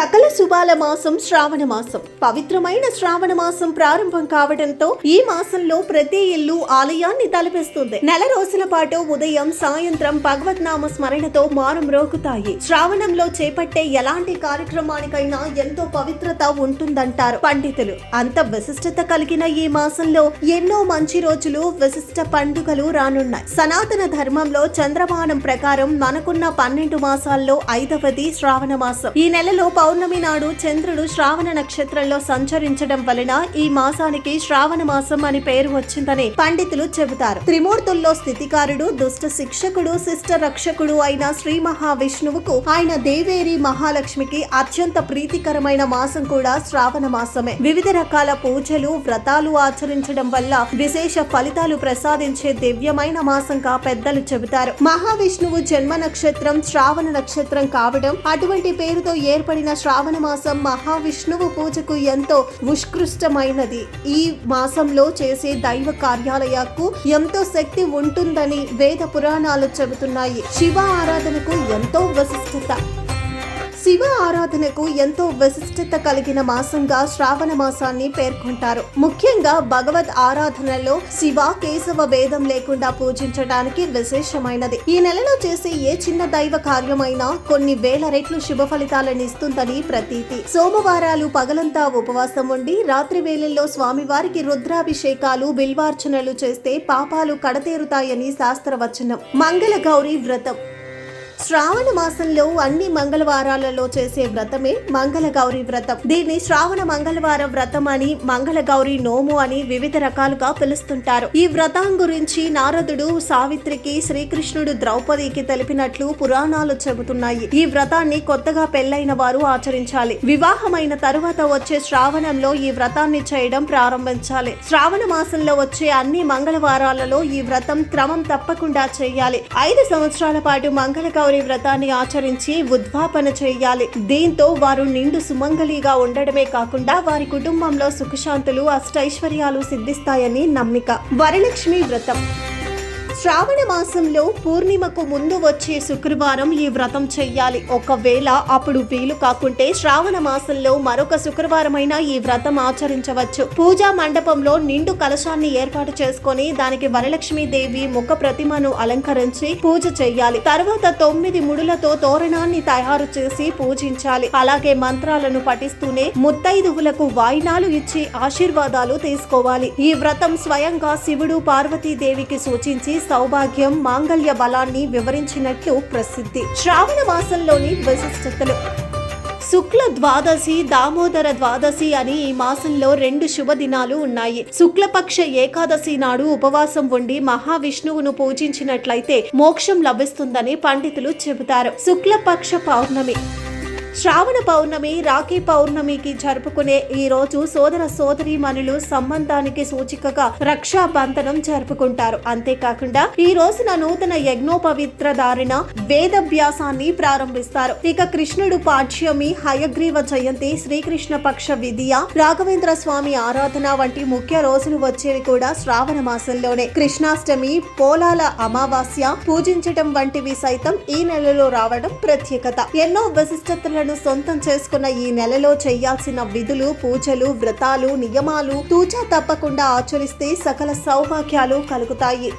సకల శుభాల మాసం శ్రావణ మాసం. పవిత్రమైన శ్రావణ మాసం ప్రారంభం కావడంతో ఈ మాసంలో ప్రతి ఇల్లు ఆలయాన్ని తలపిస్తుంది. నెల రోజుల పాటు ఉదయం సాయంత్రం భగవత్ నామ స్మరణతో మారం రోగుతాయి శ్రావణంలో చేపట్టే ఎలాంటి కార్యక్రమానికైనా ఎంతో పవిత్రత ఉంటుందంటారు పండితులు. అంత విశిష్టత కలిగిన ఈ మాసంలో ఎన్నో మంచి రోజులు విశిష్ట పండుగలు రానున్నాయి. సనాతన ధర్మంలో చంద్రమానం ప్రకారం మనకున్న పన్నెండు మాసాల్లో ఐదవది శ్రావణ మాసం. ఈ నెలలో పౌర్ణమి నాడు చంద్రుడు శ్రావణ నక్షత్రంలో సంచరించడం వలన ఈ మాసానికి శ్రావణ మాసం అని పేరు వచ్చిందని పండితులు చెబుతారు. త్రిమూర్తుల్లో స్థితికారుడు దుష్ట శిక్షకుడు శిష్ట రక్షకుడు అయిన శ్రీ మహావిష్ణువుకు ఆయన దేవేరి మహాలక్ష్మికి అత్యంత ప్రీతికరమైన మాసం కూడా శ్రావణ మాసమే. వివిధ రకాల పూజలు వ్రతాలు ఆచరించడం వల్ల విశేష ఫలితాలు ప్రసాదించే దివ్యమైన మాసంగా పెద్దలు చెబుతారు. మహావిష్ణువు జన్మ నక్షత్రం శ్రావణ నక్షత్రం కావడం అటువంటి పేరుతో ఏర్పడిన శ్రావణ మాసం మహావిష్ణువు పూజకు ఎంతో ఉష్కృష్టమైనది ఈ మాసంలో చేసే దైవ కార్యాలయాలకు ఎంతో శక్తి ఉంటుందని వేద పురాణాలు చెబుతున్నాయి. శివ ఆరాధనకు ఎంతో విశిష్టత శివ ఆరాధనకు ఎంతో విశిష్టత కలిగిన మాసంగా శ్రావణ మాసాన్ని పేర్కొంటారు. ముఖ్యంగా భగవద్ ఆరాధనలో శివ కేశవ భేదం లేకుండా పూజించడానికి విశేషమైనది. ఈ నెలలో చేసే ఏ చిన్న దైవ కార్యమైనా కొన్ని వేల రెట్లు శుభ ఫలితాలను ఇస్తుందని ప్రతీతి. సోమవారాలు పగలంతా ఉపవాసం ఉండి రాత్రి వేళల్లో స్వామివారికి రుద్రాభిషేకాలు బిల్వార్చనలు చేస్తే పాపాలు కడతేరుతాయని శాస్త్రవచనం. మంగళ గౌరీ వ్రతం. శ్రావణ మాసంలో అన్ని మంగళవారాలలో చేసే వ్రతమే మంగళ గౌరి వ్రతం. దీన్ని శ్రావణ మంగళవార వ్రతం అని మంగళ గౌరి నోము అని వివిధ రకాలుగా పిలుస్తుంటారు. ఈ వ్రతం గురించి నారదుడు సావిత్రికి శ్రీకృష్ణుడు ద్రౌపదికి తెలిపినట్లు పురాణాలు చెబుతున్నాయి. ఈ వ్రతాన్ని కొత్తగా పెళ్ళైన వారు ఆచరించాలి. వివాహమైన తరువాత వచ్చే శ్రావణంలో ఈ వ్రతాన్ని చేయడం ప్రారంభించాలి. శ్రావణ మాసంలో వచ్చే అన్ని మంగళవారాలలో ఈ వ్రతం క్రమం తప్పకుండా చేయాలి. ఐదు సంవత్సరాల పాటు మంగళ గౌరి వ్రతాన్ని ఆచరించి ఉద్వాపన చేయాలి. దీంతో వారు నిండు సుమంగళిగా ఉండడమే కాకుండా వారి కుటుంబంలో సుఖశాంతులు అష్టైశ్వర్యాలు సిద్ధిస్తాయని నమ్మిక. వరలక్ష్మి వ్రతం. శ్రావణ మాసంలో పూర్ణిమకు ముందు వచ్చే శుక్రవారం ఈ వ్రతం చెయ్యాలి. ఒకవేళ అప్పుడు వీలు కాకుంటే శ్రావణ మాసంలో మరొక శుక్రవారమైనా ఈ వ్రతం ఆచరించవచ్చు. పూజా మండపంలో నిండు కలశాన్ని ఏర్పాటు చేసుకొని దానికి వరలక్ష్మీదేవి ముఖ ప్రతిమను అలంకరించి పూజ చెయ్యాలి. తర్వాత తొమ్మిది ముడులతో తోరణాన్ని తయారు చేసి పూజించాలి. అలాగే మంత్రాలను పఠిస్తూనే ముత్తైదువులకు వాయినాలు ఇచ్చి ఆశీర్వాదాలు తీసుకోవాలి. ఈ వ్రతం స్వయంగా శివుడు పార్వతీదేవికి సూచించి సౌభాగ్యం మాంగళ్య బలాన్ని వివరించినట్లు ప్రసిద్ధి. శ్రావణ మాసంలోని విశిష్టతలు. శుక్ల ద్వాదశి దామోదర ద్వాదశి అని ఈ మాసంలో రెండు శుభదినాలు ఉన్నాయి. శుక్లపక్ష ఏకాదశి నాడు ఉపవాసం ఉండి మహావిష్ణువును పూజించినట్లయితే మోక్షం లభిస్తుందని పండితులు చెబుతారు. శుక్లపక్ష పౌర్ణమి. శ్రావణ పౌర్ణమి రాఖీ పౌర్ణమికి జరుపుకునే ఈ రోజు సోదర సోదరి మనులు సంబంధానికి సూచికగా రక్షా బంధనం జరుపుకుంటారు. అంతేకాకుండా ఈ రోజున నూతన యజ్ఞోపవిత్ర దారిన వేదభ్యాసాన్ని ప్రారంభిస్తారు. ఇక కృష్ణుడు పాఠ్యమి హయగ్రీవ జయంతి శ్రీకృష్ణ పక్ష విధియ రాఘవేంద్ర స్వామి ఆరాధన వంటి ముఖ్య రోజులు వచ్చేవి కూడా శ్రావణ మాసంలోనే. కృష్ణాష్టమి పోలాల అమావాస్య పూజించటం వంటివి సైతం ఈ నెలలో రావడం ప్రత్యేకత. ఎన్నో విశిష్టతలను సొంతం చేసుకున్న ఈ నెలలో చేయాల్సిన విధులు పూజలు వ్రతాలు నియమాలు తూచా తప్పకుండా ఆచరిస్తే సకల సౌభాగ్యాలు కలుగుతాయి.